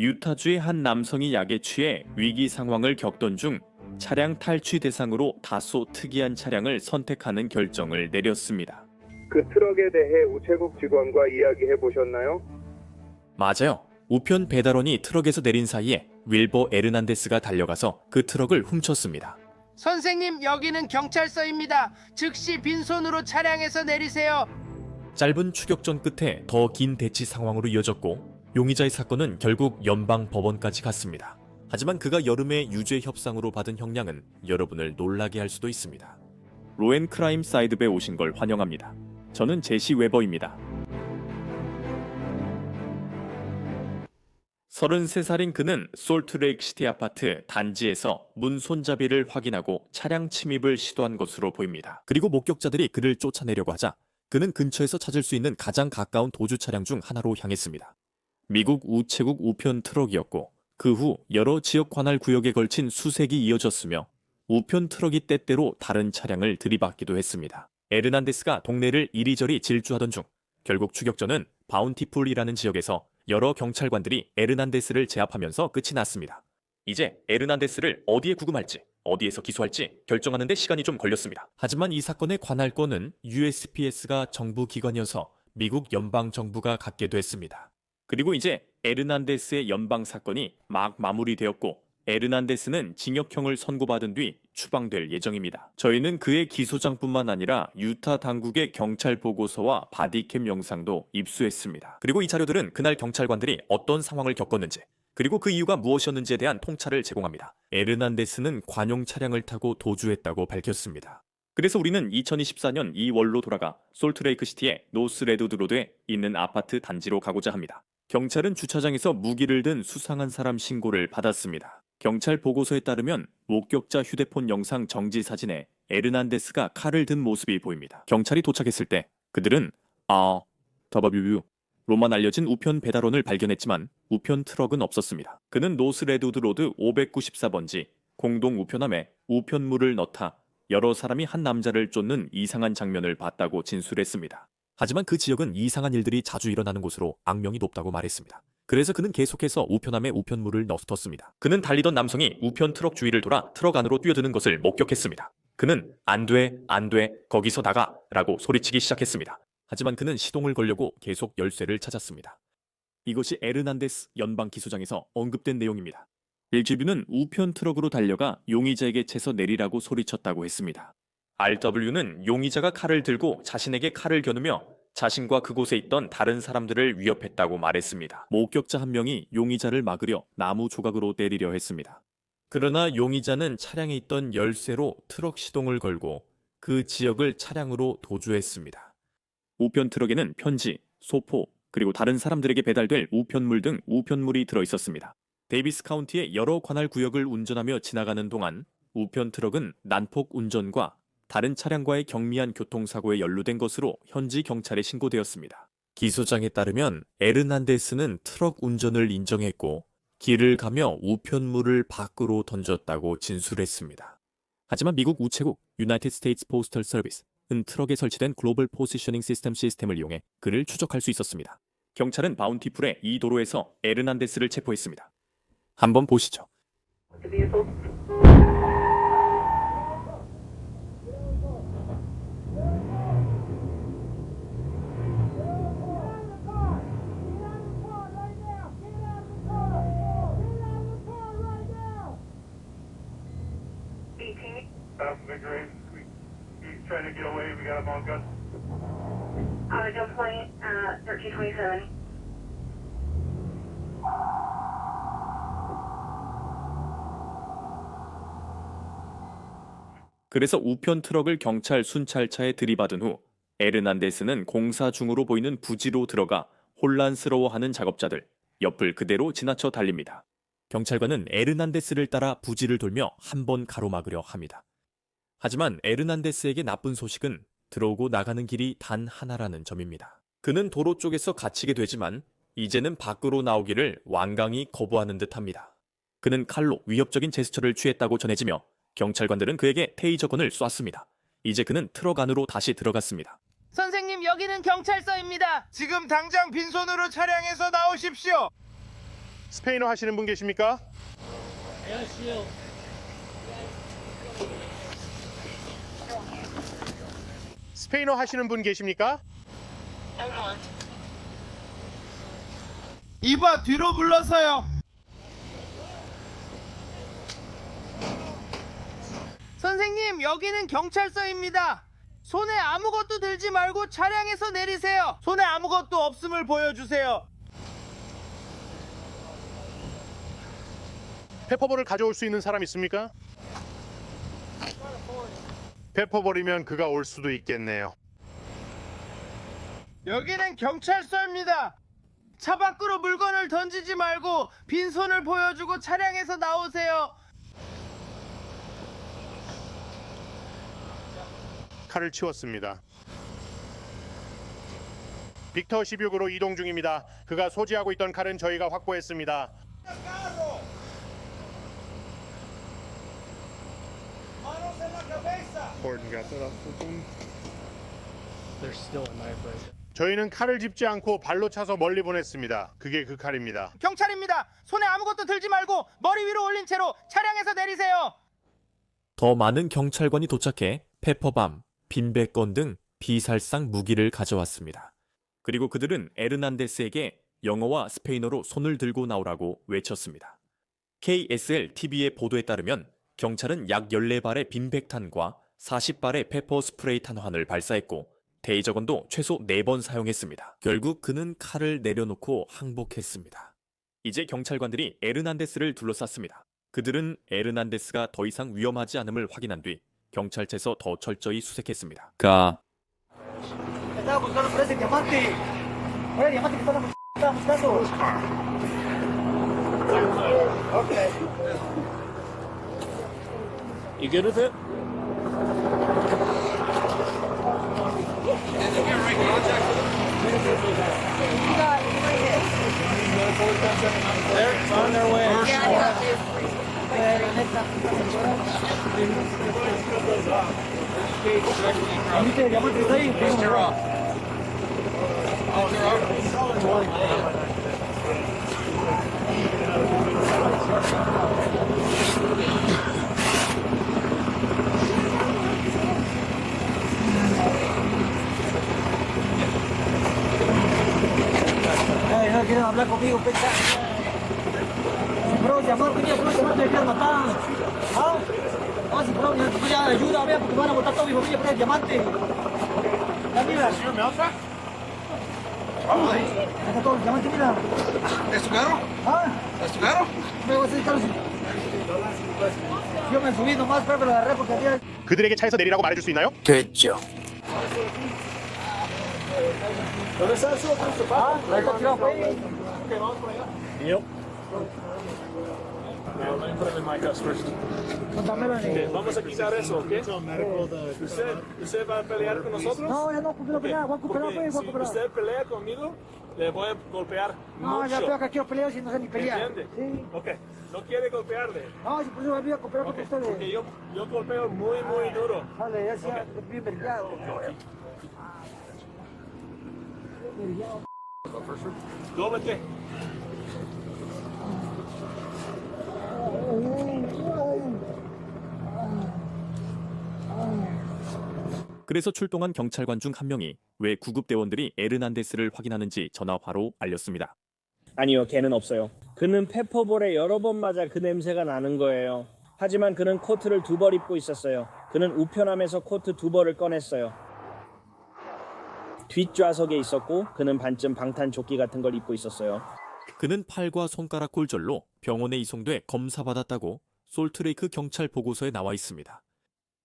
유타주의 한 남성이 약에 취해 위기 상황을 겪던 중 차량 탈취 대상으로 다소 특이한 차량을 선택하는 결정을 내렸습니다. 그 트럭에 대해 우체국 직원과 이야기해 보셨나요? 맞아요. 우편 배달원이 트럭에서 내린 사이에 윌버 에르난데스가 달려가서 그 트럭을 훔쳤습니다. 선생님 여기는 경찰서입니다. 즉시 빈손으로 차량에서 내리세요. 짧은 추격전 끝에 더 긴 대치 상황으로 이어졌고 용의자의 사건은 결국 연방 법원까지 갔습니다. 하지만 그가 여름에 유죄 협상으로 받은 형량은 여러분을 놀라게 할 수도 있습니다. 로엔 크라임 사이드에 오신 걸 환영합니다. 저는 제시 웨버입니다. 33살인 그는 솔트레이크 시티 아파트 단지에서 문 손잡이를 확인하고 차량 침입을 시도한 것으로 보입니다. 그리고 목격자들이 그를 쫓아내려고 하자 그는 근처에서 찾을 수 있는 가장 가까운 도주 차량 중 하나로 향했습니다. 미국 우체국 우편 트럭이었고 그 후 여러 지역 관할 구역에 걸친 수색이 이어졌으며 우편 트럭이 때때로 다른 차량을 들이받기도 했습니다. 에르난데스가 동네를 이리저리 질주하던 중 결국 추격전은 바운티풀이라는 지역에서 여러 경찰관들이 에르난데스를 제압하면서 끝이 났습니다. 이제 에르난데스를 어디에 구금할지 어디에서 기소할지 결정하는 데 시간이 좀 걸렸습니다. 하지만 이 사건의 관할권은 USPS가 정부 기관이어서 미국 연방 정부가 갖게 됐습니다. 그리고 이제 에르난데스의 연방 사건이 막 마무리되었고 에르난데스는 징역형을 선고받은 뒤 추방될 예정입니다. 저희는 그의 기소장뿐만 아니라 유타 당국의 경찰 보고서와 바디캠 영상도 입수했습니다. 그리고 이 자료들은 그날 경찰관들이 어떤 상황을 겪었는지 그리고 그 이유가 무엇이었는지에 대한 통찰을 제공합니다. 에르난데스는 관용 차량을 타고 도주했다고 밝혔습니다. 그래서 우리는 2024년 2월로 돌아가 솔트레이크 시티의 노스 레드우드 로드에 있는 아파트 단지로 가고자 합니다. 경찰은 주차장에서 무기를 든 수상한 사람 신고를 받았습니다. 경찰 보고서에 따르면 목격자 휴대폰 영상 정지 사진에 에르난데스가 칼을 든 모습이 보입니다. 경찰이 도착했을 때 그들은 아, 더버뷰 로만 알려진 우편 배달원을 발견했지만 우편 트럭은 없었습니다. 그는 노스 레드우드 로드 594번지 공동 우편함에 우편물을 넣다 여러 사람이 한 남자를 쫓는 이상한 장면을 봤다고 진술했습니다. 하지만 그 지역은 이상한 일들이 자주 일어나는 곳으로 악명이 높다고 말했습니다. 그래서 그는 계속해서 우편함에 우편물을 넣었습니다. 그는 달리던 남성이 우편 트럭 주위를 돌아 트럭 안으로 뛰어드는 것을 목격했습니다. 그는 안 돼, 안 돼, 거기서 나가 라고 소리치기 시작했습니다. 하지만 그는 시동을 걸려고 계속 열쇠를 찾았습니다. 이것이 에르난데스 연방 기소장에서 언급된 내용입니다. 일지뷰는 우편 트럭으로 달려가 용의자에게 채서 내리라고 소리쳤다고 했습니다. RW는 용의자가 칼을 들고 자신에게 칼을 겨누며 자신과 그곳에 있던 다른 사람들을 위협했다고 말했습니다. 목격자 한 명이 용의자를 막으려 나무 조각으로 때리려 했습니다. 그러나 용의자는 차량에 있던 열쇠로 트럭 시동을 걸고 그 지역을 차량으로 도주했습니다. 우편 트럭에는 편지, 소포, 그리고 다른 사람들에게 배달될 우편물 등 우편물이 들어 있었습니다. 데이비스 카운티의 여러 관할 구역을 운전하며 지나가는 동안 우편 트럭은 난폭 운전과 다른 차량과의 경미한 교통사고에 연루된 것으로 현지 경찰에 신고되었습니다. 기소장에 따르면 에르난데스는 트럭 운전을 인정했고 길을 가며 우편물을 밖으로 던졌다고 진술했습니다. 하지만 미국 우체국 유나이티드 스테이츠 포스털 서비스는 트럭에 설치된 글로벌 포지셔닝 시스템 시스템을 이용해 그를 추적할 수 있었습니다. 경찰은 바운티풀의 이 도로에서 에르난데스를 체포했습니다. 한번 보시죠. Get away, we got him on gun. On a gunpoint at 1327. 그래서 우편 트럭을 경찰 순찰차에 들이받은 후 에르난데스는 공사 중으로 보이는 부지로 들어가 혼란스러워하는 작업자들 옆을 그대로 지나쳐 달립니다. 경찰관은 에르난데스를 따라 부지를 돌며 한 번 가로막으려 합니다. 하지만 에르난데스에게 나쁜 소식은 들어오고 나가는 길이 단 하나라는 점입니다. 그는 도로 쪽에서 갇히게 되지만 이제는 밖으로 나오기를 완강히 거부하는 듯합니다. 그는 칼로 위협적인 제스처를 취했다고 전해지며 경찰관들은 그에게 테이저건을 쐈습니다. 이제 그는 트럭 안으로 다시 들어갔습니다. 선생님 여기는 경찰서입니다. 지금 당장 빈손으로 차량에서 나오십시오. 스페인어 하시는 분 계십니까? 스페인어 하시는 분 계십니까? 이봐 뒤로 불러서요. 선생님 여기는 경찰서입니다. 손에 아무것도 들지 말고 차량에서 내리세요. 손에 아무것도 없음을 보여주세요. 페퍼볼을 가져올 수 있는 사람 있습니까? 페퍼볼이면 그가 올 수도 있겠네요. 여기는 경찰서입니다. 차 밖으로 물건을 던지지 말고 빈손을 보여주고 차량에서 나오세요. 칼을 치웠습니다. 빅터 16으로 이동 중입니다. 그가 소지하고 있던 칼은 저희가 확보했습니다. 저희는 칼을 짚지 않고 발로 차서 멀리 보냈습니다. 그게 그 칼입니다. 경찰입니다. 손에 아무것도 들지 말고 머리 위로 올린 채로 차량에서 내리세요. 더 많은 경찰관이 도착해 페퍼밤, 빈백건 등 비살상 무기를 가져왔습니다. 그리고 그들은 에르난데스에게 영어와 스페인어로 손을 들고 나오라고 외쳤습니다. KSL TV의 보도에 따르면 경찰은 약 14발의 빈백탄과 40발의 페퍼 스프레이 탄환을 발사했고 대의적원도 최소 4번 사용했습니다. 결국 그는 칼을 내려놓고 항복했습니다. 이제 경찰관들이 에르난데스를 둘러쌌습니다. 그들은 에르난데스가 더 이상 위험하지 않음을 확인한 뒤 경찰차에서 더 철저히 수색했습니다. 가. You good with it? ¿Viste el diamante que está ahí? Ay, no quieren hablar conmigo, pecha. Si fuera un diamante, mira, fuera un diamante, me quieren matar. ¿Ah? No, si fuera un diamante, ya ayuda, vea, porque van a botar toda mi familia por el diamante. Ya mira. Vamos ahí. Está todo el diamante, mira. ¿Es tu carro? ¿Ah? ¿Es tu carro? Me voy a hacer carro. Yo me subí nomás, pero me lo agarré porque había... 그들에게 차에서 내리라고 말해줄 수 있나요? Ah, tirado, pues. Contámelo en el- Vamos a quitar eso, ¿ok? ¿Usted, ¿Usted va a pelear con nosotros? No, ya no, pues no pelea, voy a cooperar, Ok, pues, voy a Si cooperar. usted pelea conmigo, le voy a golpear No, ya mucho. veo que aquí quiero pelear si no sé ni pelear. ¿Entiende? Sí. Ok, no quiere golpearle. No, si por eso voy a cooperar Ok, con Porque ustedes. yo, yo golpeo muy, muy duro. Vale, ya sea bien vergado. Dóblete. 그래서 출동한 경찰관 중 한 명이 왜 구급대원들이 에르난데스를 확인하는지 전화화로 알렸습니다. 아니요, 걔는 없어요. 그는 페퍼볼에 여러 번 맞아 그 냄새가 나는 거예요. 하지만 그는 코트를 두 벌 입고 있었어요. 그는 우편함에서 코트 두 벌을 꺼냈어요. 뒷좌석에 있었고 그는 반쯤 방탄 조끼 같은 걸 입고 있었어요. 그는 팔과 손가락 골절로 병원에 이송돼 검사받았다고 솔트레이크 경찰 보고서에 나와 있습니다.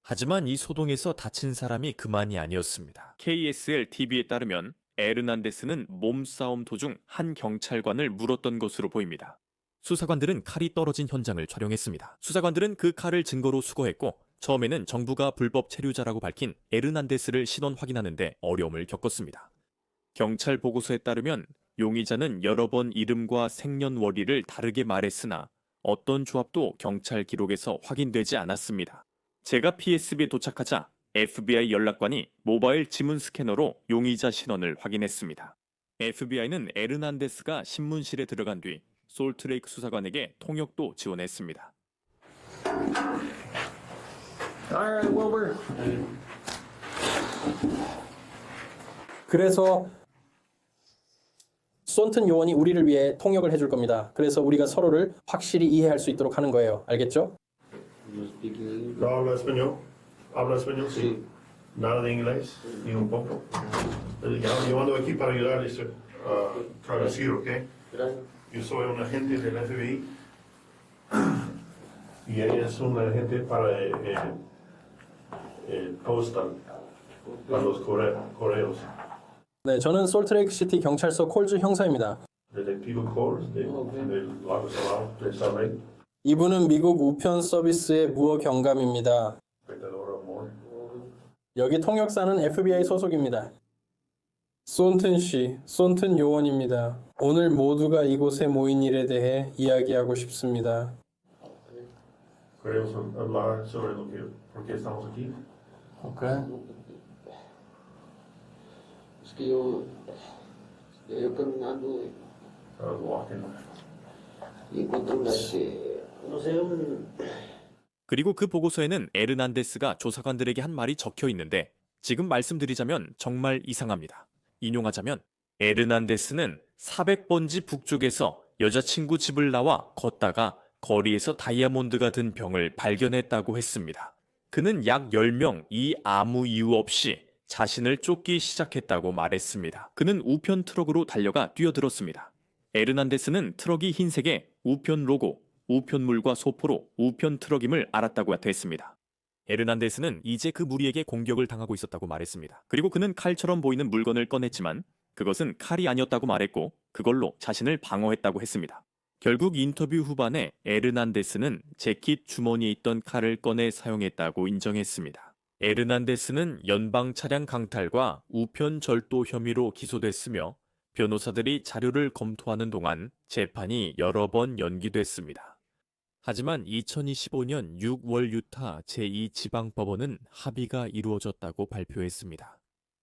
하지만 이 소동에서 다친 사람이 그만이 아니었습니다. KSL TV에 따르면 에르난데스는 몸싸움 도중 한 경찰관을 물었던 것으로 보입니다. 수사관들은 칼이 떨어진 현장을 촬영했습니다. 수사관들은 그 칼을 증거로 수거했고 처음에는 정부가 불법 체류자라고 밝힌 에르난데스를 신원 확인하는데 어려움을 겪었습니다. 경찰 보고서에 따르면 용의자는 여러 번 이름과 생년월일을 다르게 말했으나 어떤 조합도 경찰 기록에서 확인되지 않았습니다. 제가 PSB에 도착하자 FBI 연락관이 모바일 지문 스캐너로 용의자 신원을 확인했습니다. FBI는 에르난데스가 신문실에 들어간 뒤 솔트레이크 수사관에게 통역도 지원했습니다. Alright, Wilbur. 그래서 손튼 요원이 우리를 위해 통역을 해줄 겁니다. 그래서 우리가 서로를 확실히 이해할 수 있도록 하는 거예요. 알겠죠? ¿No habla español? ¿Habla español? Sí. Nada de inglés, ni un poco. Eh, ya- Yo ando aquí para ayudarles a traducir, ¿ok? Yo soy un agente del FBI y ella es un agente para eh, eh, para los corre- correos. 네, 저는 솔트레이크 시티 경찰서 콜즈 형사입니다. 이분은 미국 우편 서비스의 무어 경감입니다. 여기 통역사는 FBI 소속입니다. 손튼 씨, 손튼 요원입니다. 오늘 모두가 이곳에 모인 일에 대해 이야기하고 싶습니다. Queremos hablar sobre lo que, por qué estamos aquí. Ok. Es que yo, yo, yo caminando y, I was walking. y encontré una, este, no sé, un, 그리고 그 보고서에는 에르난데스가 조사관들에게 한 말이 적혀 있는데 지금 말씀드리자면 정말 이상합니다. 인용하자면 에르난데스는 400번지 북쪽에서 여자친구 집을 나와 걷다가 거리에서 다이아몬드가 든 병을 발견했다고 했습니다. 그는 약 10명 이 아무 이유 없이 자신을 쫓기 시작했다고 말했습니다. 그는 우편 트럭으로 달려가 뛰어들었습니다. 에르난데스는 트럭이 흰색에 우편 로고, 우편물과 소포로 우편 트럭임을 알았다고 했습니다. 에르난데스는 이제 그 무리에게 공격을 당하고 있었다고 말했습니다. 그리고 그는 칼처럼 보이는 물건을 꺼냈지만 그것은 칼이 아니었다고 말했고 그걸로 자신을 방어했다고 했습니다. 결국 인터뷰 후반에 에르난데스는 재킷 주머니에 있던 칼을 꺼내 사용했다고 인정했습니다. 에르난데스는 연방 차량 강탈과 우편 절도 혐의로 기소됐으며 변호사들이 자료를 검토하는 동안 재판이 여러 번 연기됐습니다. 하지만 2025년 6월 유타 제2지방법원은 합의가 이루어졌다고 발표했습니다.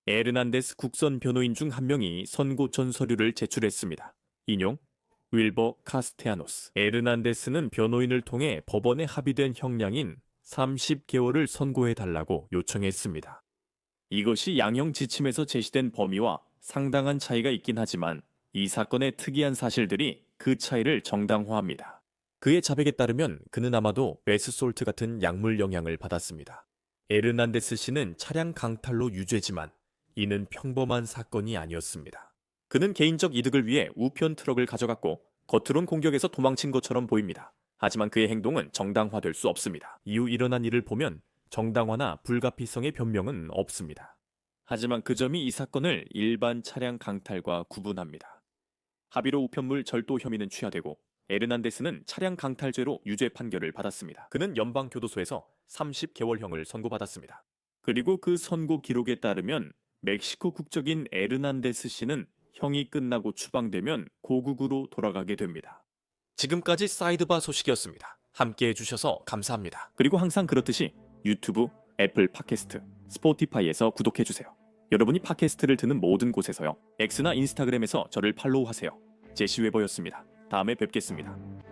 에르난데스 국선 변호인 중 한 명이 선고 전 서류를 제출했습니다. 인용 윌버 카스테아노스 에르난데스는 변호인을 통해 법원에 합의된 형량인 30개월을 선고해 달라고 요청했습니다. 이것이 양형 지침에서 제시된 범위와 상당한 차이가 있긴 하지만 이 사건의 특이한 사실들이 그 차이를 정당화합니다. 그의 자백에 따르면 그는 아마도 베스솔트 같은 약물 영향을 받았습니다. 에르난데스 씨는 차량 강탈로 유죄지만 이는 평범한 사건이 아니었습니다. 그는 개인적 이득을 위해 우편 트럭을 가져갔고 겉으론 공격에서 도망친 것처럼 보입니다. 하지만 그의 행동은 정당화될 수 없습니다. 이후 일어난 일을 보면 정당화나 불가피성의 변명은 없습니다. 하지만 그 점이 이 사건을 일반 차량 강탈과 구분합니다. 합의로 우편물 절도 혐의는 취하되고 에르난데스는 차량 강탈죄로 유죄 판결을 받았습니다. 그는 연방 교도소에서 30개월형을 선고받았습니다. 그리고 그 선고 기록에 따르면 멕시코 국적인 에르난데스 씨는 형이 끝나고 추방되면 고국으로 돌아가게 됩니다. 지금까지 사이드바 소식이었습니다. 함께 해주셔서 감사합니다. 그리고 항상 그렇듯이 유튜브, 애플 팟캐스트, 스포티파이에서 구독해주세요. 여러분이 팟캐스트를 듣는 모든 곳에서요. X나 인스타그램에서 저를 팔로우하세요. 제시 웨버였습니다. 다음에 뵙겠습니다.